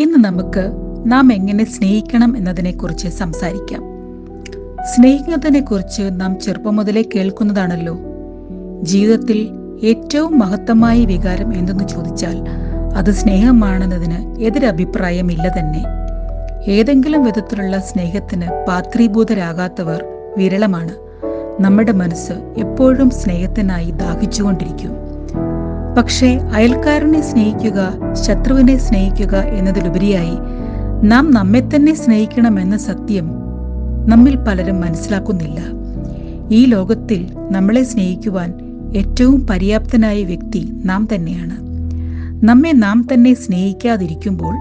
ഇന്ന് നമുക്ക് നാം എങ്ങനെ സ്നേഹിക്കണം എന്നതിനെക്കുറിച്ച് സംസാരിക്കാം. സ്നേഹിക്കുന്നതിനെക്കുറിച്ച് നാം ചെറുപ്പം മുതലേ കേൾക്കുന്നതാണല്ലോ. ജീവിതത്തിൽ ഏറ്റവും മഹത്തമായ വികാരം എന്തെന്ന് ചോദിച്ചാൽ അത് സ്നേഹമാണെന്നതിന് എതിരഭിപ്രായമില്ല തന്നെ. ഏതെങ്കിലും വിധത്തിലുള്ള സ്നേഹത്തിന് പാത്രീഭൂതരാകാത്തവർ വിരളമാണ്. നമ്മുടെ മനസ്സ് എപ്പോഴും സ്നേഹത്തിനായി ദാഹിച്ചുകൊണ്ടിരിക്കും. പക്ഷേ അയൽക്കാരനെ സ്നേഹിക്കുക ശത്രുവിനെ സ്നേഹിക്കുക എന്നതിലുപരിയായി നാം നമ്മെ തന്നെ സ്നേഹിക്കണമെന്ന സത്യം നമ്മിൽ പലരും മനസ്സിലാക്കുന്നില്ല. ഈ ലോകത്തിൽ നമ്മളെ സ്നേഹിക്കുവാൻ ഏറ്റവും പര്യാപ്തനായ വ്യക്തി നാം തന്നെയാണ്. നമ്മെ നാം തന്നെ സ്നേഹിക്കാതിരിക്കുമ്പോൾ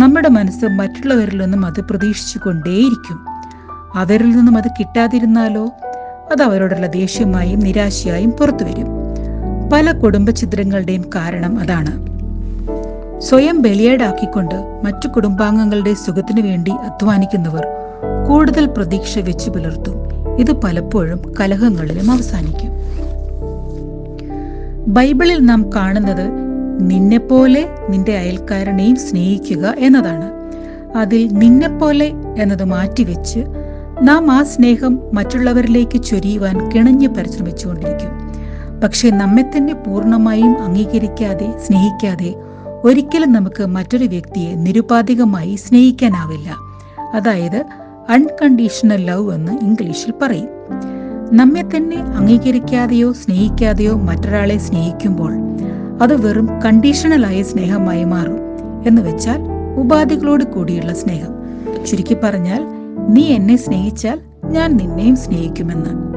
നമ്മുടെ മനസ്സ് മറ്റുള്ളവരിൽ നിന്നും അത് പ്രതീക്ഷിച്ചു കൊണ്ടേയിരിക്കും അവരിൽ നിന്നും അത് കിട്ടാതിരുന്നാലോ? അത് അവരോടുള്ള ദേഷ്യമായും നിരാശയായും പുറത്തു വരും പല കുടുംബ ചിത്രങ്ങളുടെയും കാരണം അതാണ്. സ്വയം ബലിയേടാക്കിക്കൊണ്ട് മറ്റു കുടുംബാംഗങ്ങളുടെ സുഖത്തിനു വേണ്ടി അധ്വാനിക്കുന്നവർ കൂടുതൽ പ്രതീക്ഷ വെച്ചു പുലർത്തും. ഇത് പലപ്പോഴും കലഹങ്ങളിലും അവസാനിക്കും. ബൈബിളിൽ നാം കാണുന്നത് നിന്നെപ്പോലെ നിന്റെ അയൽക്കാരനെയും സ്നേഹിക്കുക എന്നതാണ്. അതിൽ നിന്നെപ്പോലെ എന്നത് മാറ്റിവെച്ച് നാം ആ സ്നേഹം മറ്റുള്ളവരിലേക്ക് ചൊരിയുവാൻ കിണഞ്ഞ് പരിശ്രമിച്ചുകൊണ്ടിരിക്കും. പക്ഷെ നമ്മെ തന്നെ പൂർണമായും അംഗീകരിക്കാതെ സ്നേഹിക്കാതെ ഒരിക്കലും നമുക്ക് മറ്റൊരു വ്യക്തിയെ നിരുപാധികമായി സ്നേഹിക്കാനാവില്ല. അതായത് അൺകണ്ടീഷണൽ ലവ് എന്ന് ഇംഗ്ലീഷിൽ പറയും. നമ്മെ തന്നെ അംഗീകരിക്കാതെയോ സ്നേഹിക്കാതെയോ മറ്റൊരാളെ സ്നേഹിക്കുമ്പോൾ അത് വെറും കണ്ടീഷണലായ സ്നേഹമായി മാറും എന്ന് വെച്ചാൽ ഉപാധികളോട് കൂടിയുള്ള സ്നേഹം. ചുരുക്കി പറഞ്ഞാൽ നീ എന്നെ സ്നേഹിച്ചാൽ ഞാൻ നിന്നെയും സ്നേഹിക്കുമെന്ന്.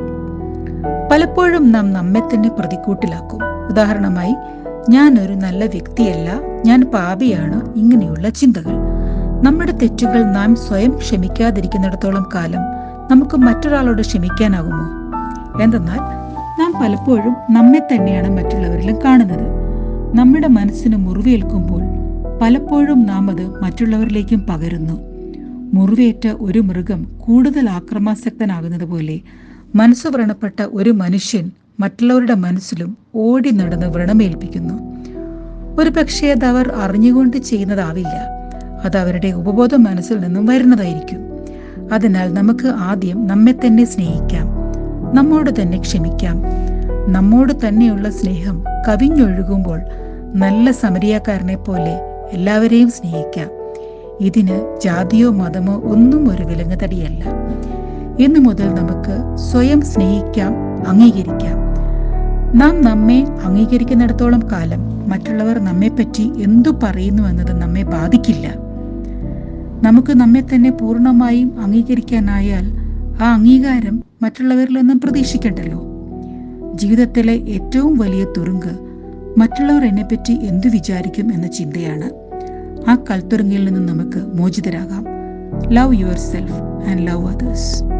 പലപ്പോഴും നാം നമ്മെ തന്നെ പ്രതിക്കൂട്ടിലാക്കും. ഉദാഹരണമായി ഞാൻ ഒരു നല്ല വ്യക്തിയല്ല ഞാൻ പാപിയാണ് ഇങ്ങനെയുള്ള ചിന്തകൾ. നമ്മുടെ തെറ്റുകൾ നാം സ്വയം ക്ഷമിക്കാതിരിക്കുന്നിടത്തോളം കാലം നമുക്ക് മറ്റൊരാളോട് ക്ഷമിക്കാനാകുമോ? എന്തെന്നാൽ നാം പലപ്പോഴും നമ്മെ തന്നെയാണ് മറ്റുള്ളവരിലും കാണുന്നത്. നമ്മുടെ മനസ്സിന് മുറിവേൽക്കുമ്പോൾ പലപ്പോഴും നാം അത് മറ്റുള്ളവരിലേക്കും പകരുന്നു. മുറിവേറ്റ ഒരു മൃഗം കൂടുതൽ ആക്രമാസക്തനാകുന്നത് പോലെ മനസ്സ് വ്രണപ്പെട്ട ഒരു മനുഷ്യൻ മറ്റുള്ളവരുടെ മനസ്സിലും ഓടി നടന്ന് വ്രണമേൽപ്പിക്കുന്നു. ഒരു പക്ഷേ അത് അവർ അറിഞ്ഞുകൊണ്ട് ചെയ്യുന്നതാവില്ല. അത് അവരുടെ ഉപബോധ മനസ്സിൽ നിന്നും വരുന്നതായിരിക്കും. അതിനാൽ നമുക്ക് ആദ്യം നമ്മെ തന്നെ സ്നേഹിക്കാം. നമ്മോട് തന്നെ ക്ഷമിക്കാം. നമ്മോട് തന്നെയുള്ള സ്നേഹം കവിഞ്ഞൊഴുകുമ്പോൾ നല്ല സമരിയാക്കാരനെ പോലെ എല്ലാവരെയും സ്നേഹിക്കാം. ഇതിന് ജാതിയോ മതമോ ഒന്നും ഒരു വിലങ്ങുതടിയല്ല ഇന്നു മുതൽ നമുക്ക് സ്വയം സ്നേഹിക്കാം അംഗീകരിക്കാം. നാം നമ്മെ അംഗീകരിക്കുന്നിടത്തോളം കാലം മറ്റുള്ളവർ നമ്മെപ്പറ്റി എന്തു പറയുന്നു എന്നത് നമ്മെ ബാധിക്കില്ല. നമുക്ക് നമ്മെ തന്നെ പൂർണമായും അംഗീകരിക്കാനായാൽ ആ അംഗീകാരം മറ്റുള്ളവരിൽ നിന്നും പ്രതീക്ഷിക്കണ്ടല്ലോ. ജീവിതത്തിലെ ഏറ്റവും വലിയ തുറുങ്ക് മറ്റുള്ളവർ എന്നെപ്പറ്റി എന്തു വിചാരിക്കും എന്ന ചിന്തയാണ്. ആ കൽത്തുറങ്ങിൽ നിന്ന് നമുക്ക് മോചിതരാകാം. Love yourself and love others